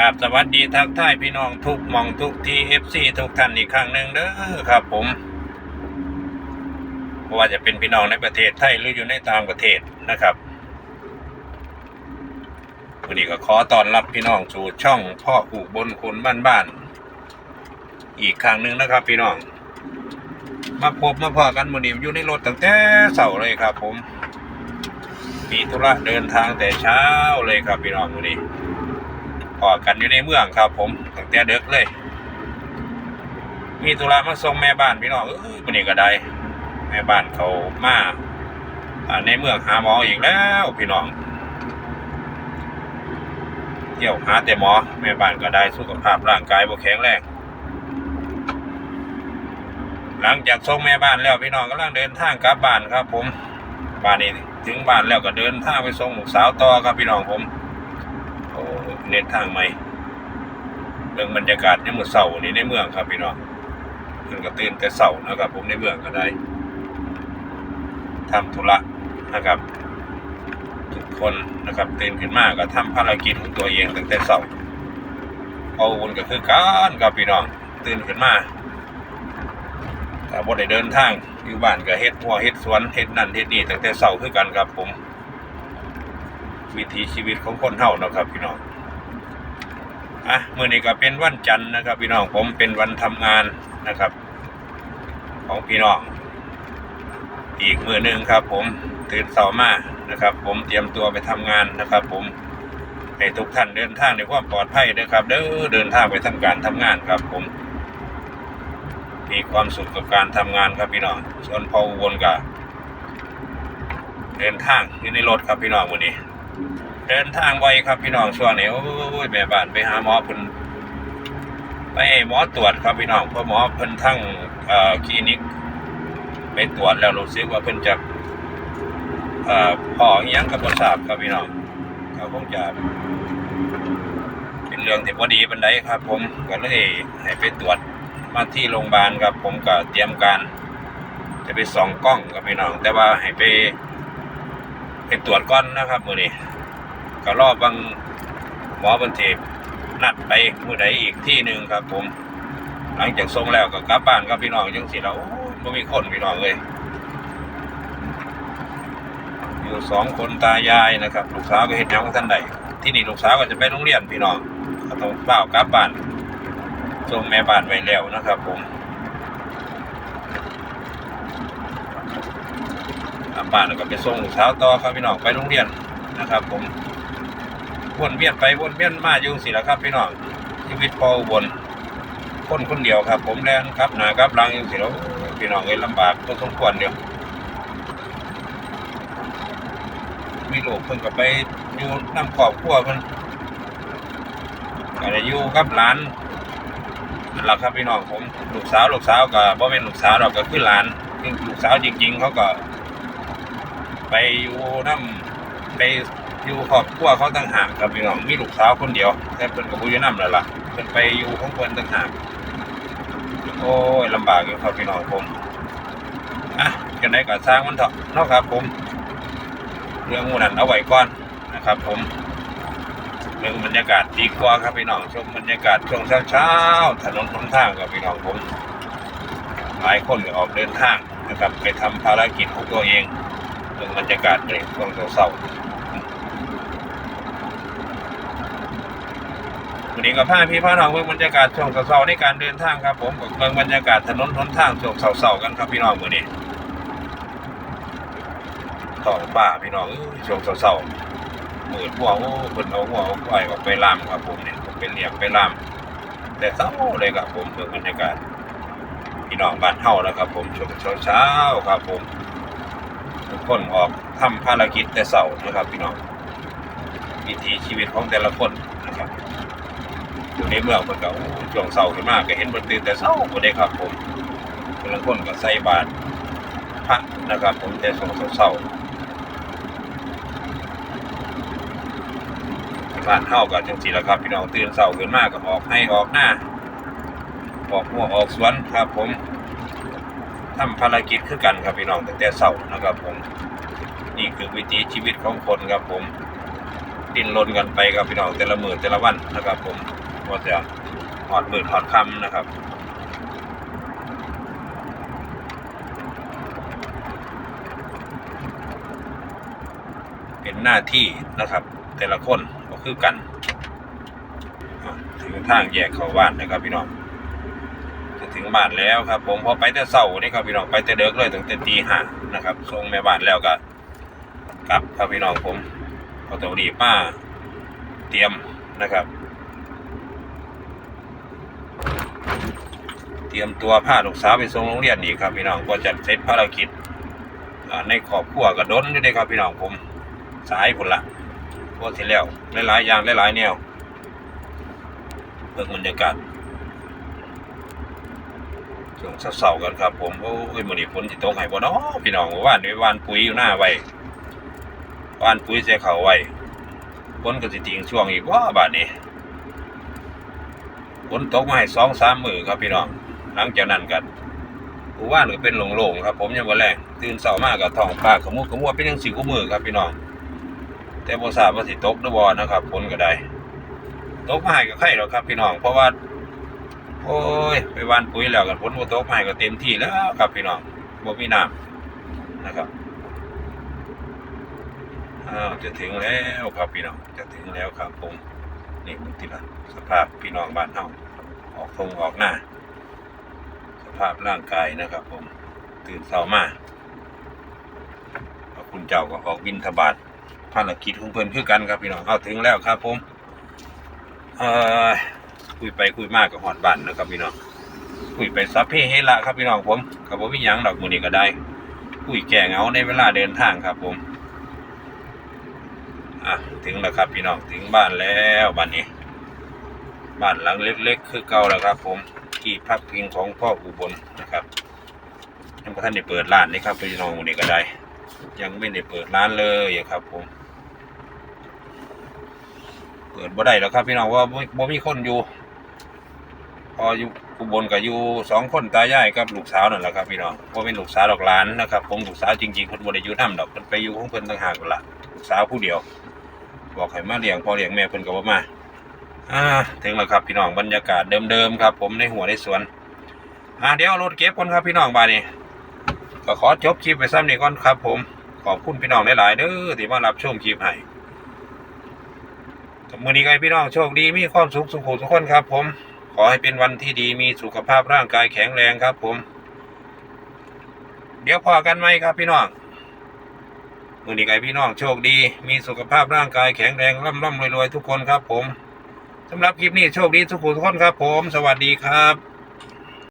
ครับสวัสดีทักทายพี่น้องทุกมองทุกทีเอฟซีทุกท่านอีกครั้งหนึ่งเด้อครับ ผมว่าจะเป็นพี่น้องในประเทศไทยหรืออยู่ในต่างประเทศนะครับวันนี้ก็ขอต้อนรับพี่น้องสู่ช่องพ่ออู่บนคุณบ้านบ้านๆอีกครั้งหนึ่งนะครับ พี่น้อง มาพบมาพอกันวันนี้อยู่ในรถตั้งแต่เสาร์เลยครับ ผมมีธุระเดินทางแต่เช้าเลยครับพี่น้องวันนี้ อกันอยู่ในเมืองครับ ผมตั้งแต่เด็กเลย มีธุระมาส่งแม่บ้านพี่น้องเอ้ยวันนี้ก็ได้ แม่บ้านเขามาในเมืองหาหมออีกแล้วพี่น้องเที่ยวหาแต่หมอแม่บ้านก็ได้สุขภาพร่างกายบ่แข็งแรงหลังจากส่งแม่บ้านแล้วพี่น้องกำลังเดินทางกลับบ้านครับ ผมบ้านนี้ถึงบ้านแล้วก็เดินทางไปส่งลูกสาวต่อครับพี่น้องผม เน้นทางใหม่เรื่องบรรยากาศในเมืองเสาร์นี้ในเมืองครับพี่น้องเพิ่งก็ตื่นแต่เสาร์นะครับ ผมในเมืองก็ได้ทำธุระนะครับ ทุกคนนะครับตื่นขึ้นมาก็ทำภารกิจของตัวเองตั้งแต่เสาร์เอาวนก็คือการครับพี่น้องตื่นขึ้นมาถ้าบ่ได้เดินทางอยู่บ้านก็เฮ็ดหัวเฮ็ดสวนเฮ็ดนั่นเฮ็ดนี่ตั้งแต่เสาร์คือกันครับผมวิถีชีวิตของคนเฮานะครับพี่น้อง อะมื้อนี้ก็เป็นวันจันทร์นะครับ พี่น้องผมเป็นวันทำงานนะครับ ของพี่น้อง อีกมือหนึงครับ ผมตื่นเช้ามานะครับ ผมเตรียมตัวไปทำงานนะครับ ผมให้ทุกท่านเดินทางในความปลอดภัยนะครับ เด้อเดินทางไปทำการทำงานครับ ผม มีความสุขกับการทำงานครับพี่น้องส่วนพออุบลก็เดินทางอยู่ในรถครับพี่น้องวันนี้ เดินทางไวครับพี่น้องช่วงนี้โอ้ยแม่บ้านไปหาหมอเพิ่นไปหมอตรวจครับพี่น้องเพราะหมอเพิ่นทั้งคลินิกไปตรวจแล้วรู้สึกว่าเพิ่นจะเอ่อพ่ออียังกับบ่ทราบครับพี่น้องเขาคงจะเป็นเรื่องที่บ่ดีปานใดครับ ผมก็เลยให้ไปตรวจมาที่โรงพยาบาลครับ ผมก็เตรียมการ จะไปส่องกล้องกับพี่น้อง แต่ว่าให้ไปไปตรวจก่อนนะครับมือนี้ ก็รอบบางหมอบันเทปนัดไปมื้อใดอีกที่หนึ่งครับ ผม หลังจากส่งแล้วก็กลับบ้านกับพี่น้องจังสิแล้วโอ้ยบ่มีคนพี่น้องเลยอยู่สองคนตายายนะครับ ลูกสาวก็เห็นยังของท่านใดที่นี่ลูกสาวก็จะไปโรงเรียนพี่น้องก็ต้องเฝ้ากลับบ้านส่งแม่บ้านไว้แล้วนะครับ ผมกลับบ้านแล้วก็ไปส่งลูกสาวต่อครับพี่น้องไปโรงเรียนนะครับ ผม วนเวียนไปวนเวียนมาอยู่สิละครับพี่น้องชีวิตพออุบนคนคนเดียวครับ ผมแลนครับหนาครับหลังอยู่สิแล้วพี่น้องเอ้ลำบากพอสมควรเดียวมีลูกเพิ่นก็ไปอยู่นำครอบครัวเพิ่นก็ได้อยู่กับหลานนั่นล่ะครับพี่น้องผมลูกสาวลูกสาวก็บ่เป็นลูกสาวดอกก็คือหลานลูกสาวจริง ๆ เขาก็ ไปอยู่นำไป อยู่ครอบครัวเขาต่างหากครับพี่น้องมีลูกสาวคนเดียวแต่เพิ่นกับบุญนำแล้วล่ะเพิ่นไปอยู่ของเพิ่นต่างหากโอ้ยลำบากอยู่ครับพี่น้องผมอะกันได้ก็สร้างมันเถอะเนาะครับผม เรื่องหมูนั้นเอาไว้ก่อนนะครับ ผมเรื่องบรรยากาศดีกว่าครับพี่น้องชมบรรยากาศช่วงเช้าๆถนนหนทางครับพี่น้องผมหลายคนออกเดินทางนะครับไปทำภารกิจของตัวเองเรื่องบรรยากาศในช่วงเช้าๆ วันนี้ก็พาพี่พาน้องเบิ่งบรรยากาศช่วงเสาร์ในการเดินทางครับผมกับเบิ่งบรรยากาศถนนหนทางช่วงเสาร์ๆกันครับพี่น้องมื้อนี้ท้องฟ้าพี่น้องช่วงเสาร์ๆมืดหัวโอ้เพิ่นเอาหัวเอาควายออกไปล่ามครับผมเนี่ยผมไปเลี้ยงไปล่าม แต่เช้าเลยครับผมเบิ่งบรรยากาศพี่น้องบ้านเฮาแล้วครับ ผมช่วงเช้าๆครับผมทุกคนออกทำภารกิจแต่เช้านะครับ พี่น้องวิถีชีวิตของแต่ละคนนะครับ อยู่ในเมืองเพิ่นก็โอ้ช่วงเช้าขึ้นมาก็เห็นเพิ่นตื่นแต่เช้าบ่ได้ครับผมบางคนก็ใส่บาตรพระนะครับ ผมแต่ช่วงเช้าๆบ้านเฮาก็จังซี่ล่ะครับพี่น้องตื่นเช้าขึ้นมาก็ออกให้ออกหน้าออกหัวออกสวนครับผมทำภารกิจคือกันครับพี่น้องตั้งแต่เช้านะครับผมนี่คือวิถีชีวิตของคนครับผม ดินรนกันไปครับพี่น้องแต่ละมือแต่ละวันนะครับผม ว่าจะหอดมือหอดคำนะครับเป็นหน้าที่นะครับ แต่ละคนก็คือกันถึงทางแยกเข้าบ้านนะครับพี่น้องจะถึงบ้านแล้วครับ ผมพอไปแต่เสาร์นี่ครับพี่น้องไปแต่เด็กเลยถึงแต่ตีห้านะครับส่งแม่บ้านแล้วก็กลับครับพี่น้องผมก็ต้องรีบมาเตรียมนะครับ เต รียมตัวพาลูกสาวไปส่งโรงเรียนนี่ครับพี่น้องก็จะเสร็จภารกิจในครอบครัวก็ดนอยู่เลยครับพี่น้องผมสายผลละพวกที่แล้วหลายๆอย่างหลายๆแนวเบิ่งบรรยากาศช่วงเศร้าๆกันครับ ผมโอ้ยมื้อนี้ฝนสิตกให้บ่เนาะพี่น้องเมื่านนี้วานปุ๋ยอยู่หน้าไว้วานปุ๋ยใส่เข้าไว้ฝนก็สิทิ้งช่วงอีกว่าบาดนี้ฝนตกมาให้สองสามมือครับพี่น้อง หลังจากนั้นกันกูว่านก็เป็นโล่งๆครับ ผมยังวันแรกตื่นเช้ามากกับท้องปากขมุกขมัวเป็นยังสิวขมือครับพี่น้อง แต่บ่ทราบว่าสิตกหรือบ่นะครับฝนก็ได้ตกมาให้ก็ไข่หรอกครับพี่น้อง เพราะว่า โอ้ย ไปวานปุ๋ยแล้วกันฝนบ่ตกมาให้ก็เต็มที่แล้วครับพี่น้องบ่มีน้ำนะครับอ้าวจะถึงแล้วครับพี่น้องจะถึงแล้วครับผมนี่มันติละสภาพพี่น้องบ้านเฮาออกทงออกหน้า ภาพร่างกายนะครับ ผมตื่นเช้ามาพระคุณเจ้าก็ออกบินทบาทภารกิจของเพิ่นคือกันครับพี่น้องเอาถึงแล้วครับผมเอ่อคุยไปคุยมากกับหอดบ้านนะครับพี่น้องคุยไปซับเพเฮละครับพี่น้องผมกับผมมีหยังดอกมือนี้ก็ได้คุยแก่เงาในเวลาเดินทางครับผมอะถึงแล้วครับพี่น้องถึงบ้านแล้วบ้านนี้บ้านหลังเล็กๆ คือเก่าแล้วครับผม ที่พักพิงของพ่ออุบลนะครับยังไม่ทันได้เปิดร้านนี่ครับพี่น้องนนี้ก็ได้ ยังไม่ได้เปิดร้านเลยครับผม เปิดบ่ได้แล้วครับ พี่น้องว่าบ่บ่มีคนอยู่ พออยู่อุบลกับอยู่สองคนตายายกับลูกสาวนั่นแหละครับพี่น้องว่าเป็นลูกสาวดอกหลานนะครับ ผมลูกสาวจริงๆคนบ่ได้อยู่น้ำดอกเพิ่นไปอยู่ของเพิ่นต่างหากละลูกสาวผู้เดียว บอกให้มาเลี้ยงพ่อเลี้ยงแม่เพิ่นก็บ่มา อ่าถึงแล้วครับพี่น้องบรรยากาศเดิมๆครับ ผมในหัวในสวน อ่าเดี๋ยวรถเก็บก่อนครับพี่น้องบานี้ก็ขอจบคลิปไปซ้ำนี้ก่อนครับ ผมขอบคุณพี่น้องหลายๆเด้อที่มารับชมคลิปให้มือนี้ก็พี่น้องโชคดีมีความสุขสุขทุกคนครับ ผม ขอให้เป็นวันที่ดีมีสุขภาพร่างกายแข็งแรงครับ ผม เดี๋ยวพอกันไหมครับพี่น้องมือนี้ไก่พี่น้องโชคดี มีสุขภาพร่างกายแข็งแรงร่ำร่ำรวยๆทุกคนครับ ผม สำหรับคลิปนี้โชคดีทุกคนครับผม สวัสดีครับ